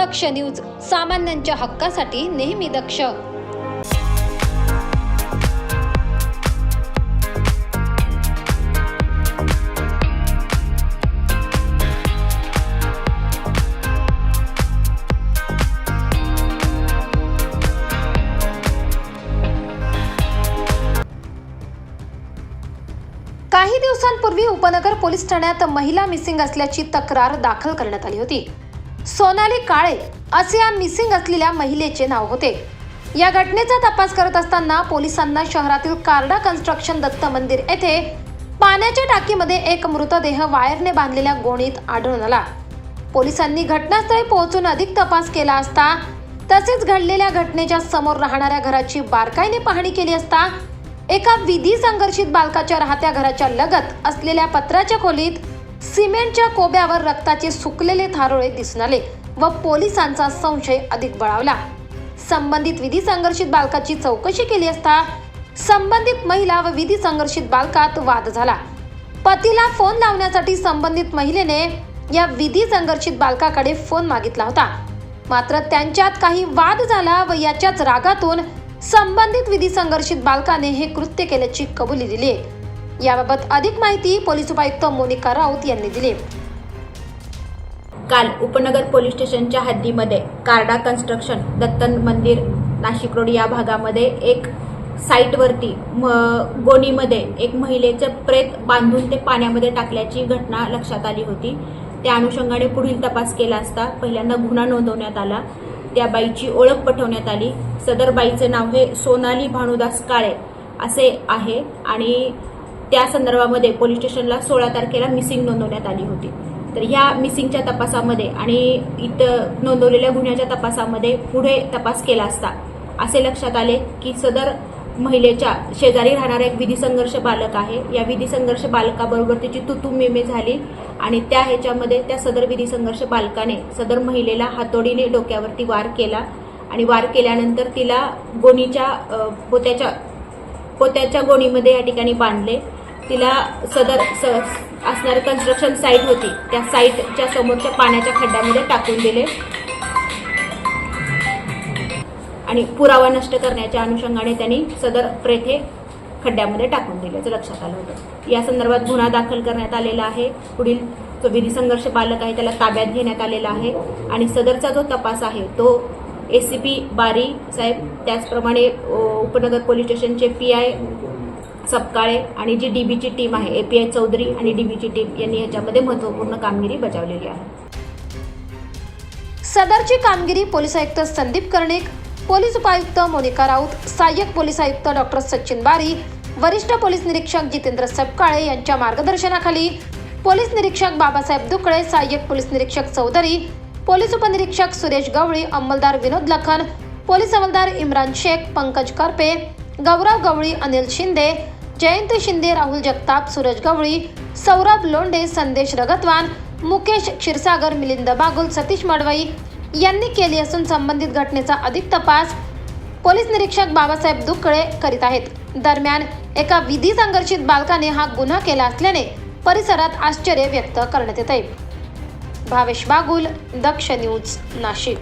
दक्ष news सामान्यांच्या हक्कासाठी नेहमी दक्ष. काही दिवसांपूर्वी उपनगर पोलीस ठाण्यात महिला मिसिंग असल्याची तक्रार दाखल करण्यात आली होती. सोनाली काळे असे या मिसिंग असलेल्या महिलेचे नाव होते. या घटनेचा तपास करत असताना पोलिसांना शहरातील कार्डा कन्स्ट्रक्शन दत्त मंदिर येथे पाण्याच्या टाकीमध्ये एक मृतदेह वायरने बांधलेल्या गोणीत आढळून आला. पोलिसांनी घटनास्थळी पोहोचून अधिक तपास केला असता तसेच घडलेल्या घटनेच्या समोर राहणाऱ्या घराची बारकाईने पाहणी केली असता एका विधी संघर्षित बालकाच्या राहत्या घराच्या लगत असलेल्या पत्राच्या खोलीत सिमेंटच्या कोब्यावर रक्ताचे सुकलेले थारोळे दिसून आले व पोलिसांचा संशय अधिक बळावला. संबंधित विधी संघर्षित बालकाची चौकशी केली असता संबंधित महिला व विधी संघर्षित बालकात वाद झाला. पतीला फोन लावण्यासाठी संबंधित महिलेने या विधी संघर्षित बालकाकडे फोन मागितला होता. मात्र त्यांच्यात काही वाद झाला व याच्याच रागातून संबंधित विधी संघर्षित बालकाने हे कृत्य केल्याची कबुली दिली आहे याबाबत अधिक माहिती पोलीस उपायुक्त मोनिका राऊत यांनी दिली. काल उपनगर पोलीस स्टेशनच्या हद्दीमध्ये कार्डा कन्स्ट्रक्शन दत्तन मंदिर नाशिक रोड या भागामध्ये एक साईटवरती म गोणीमध्ये एक महिलेचं प्रेत बांधून ते पाण्यामध्ये टाकल्याची घटना लक्षात आली होती. त्या अनुषंगाने पुढील तपास केला असता पहिल्यांदा गुन्हा नोंदवण्यात आला. त्या बाईची ओळख पटवण्यात आली. सदर बाईचं नाव हे सोनाली भानुदास काळे असे आहे आणि त्या संदर्भामध्ये पोलीस स्टेशनला सोळा तारखेला मिसिंग नोंदवण्यात आली होती. तर ह्या मिसिंगच्या तपासामध्ये आणि इथं नोंदवलेल्या गुन्ह्याच्या तपासामध्ये पुढे तपास केला असता असे लक्षात आले की सदर महिलेच्या शेजारी राहणारा एक विधी संघर्ष बालक आहे. या विधी संघर्ष बालकाबरोबर तिची तुतू मेमे झाली आणि त्या ह्याच्यामध्ये त्या सदर विधी संघर्ष बालकाने सदर महिलेला हातोडीने डोक्यावरती वार केला आणि वार केल्यानंतर तिला गोणीच्या पोत्याच्या पोत्याच्या गोणीमध्ये या ठिकाणी बांधले. तिला सदर स असणारी कन्स्ट्रक्शन साईट होती. त्या साईटच्या समोरच्या पाण्याच्या खड्ड्यामध्ये टाकून दिले. आणि पुरावा नष्ट करण्याच्या अनुषंगाने त्यांनी सदर प्रेथे खड्ड्यामध्ये टाकून दिल्याचं लक्षात आलं होतं. या संदर्भात गुन्हा दाखल करण्यात आलेला आहे. पुढील जो विधी संघर्ष बालक आहे त्याला ताब्यात घेण्यात आलेला आहे. आणि सदरचा जो तपास आहे तो ए सी पी बारी साहेब त्याचप्रमाणे उपनगर पोलीस स्टेशनचे पी आय सपकाळे आणि जी डीबीची टीम आहे ए पी चौधरी आणि डीबीची टीम यांनी याच्यामध्ये महत्त्वपूर्ण कामगिरी बजावलेली आहे. सदरची कामगिरी पोलीस आयुक्त संदीप कर्णिक पोलीस उपायुक्त मोनिका राऊत सहाय्यक पोलीस आयुक्त डॉक्टर सचिन बारी वरिष्ठ पोलीस निरीक्षक जितेंद्र सपकाळे यांच्या मार्गदर्शनाखाली पोलीस निरीक्षक बाबासाहेब दुकळे सहाय्यक पोलीस निरीक्षक चौधरी पोलीस उपनिरीक्षक सुरेश गवळी अंमलदार विनोद लखन पोलीस हवालदार इम्रान शेख पंकज करपे गौरव गवळी अनिल शिंदे जयंत शिंदे राहुल जगताप सूरज गवळी सौरभ लोंढे संदेश रगतवान मुकेश क्षीरसागर मिलिंद बागुल सतीश मडवई यांनी केली असून संबंधित घटनेचा अधिक तपास पोलीस निरीक्षक बाबासाहेब दुकळे करीत आहेत. दरम्यान एका विधी संघर्षित बालकाने हा गुन्हा केला असल्याने परिसरात आश्चर्य व्यक्त करण्यात येत आहे भावेश बागुल दक्ष न्यूज नाशिक.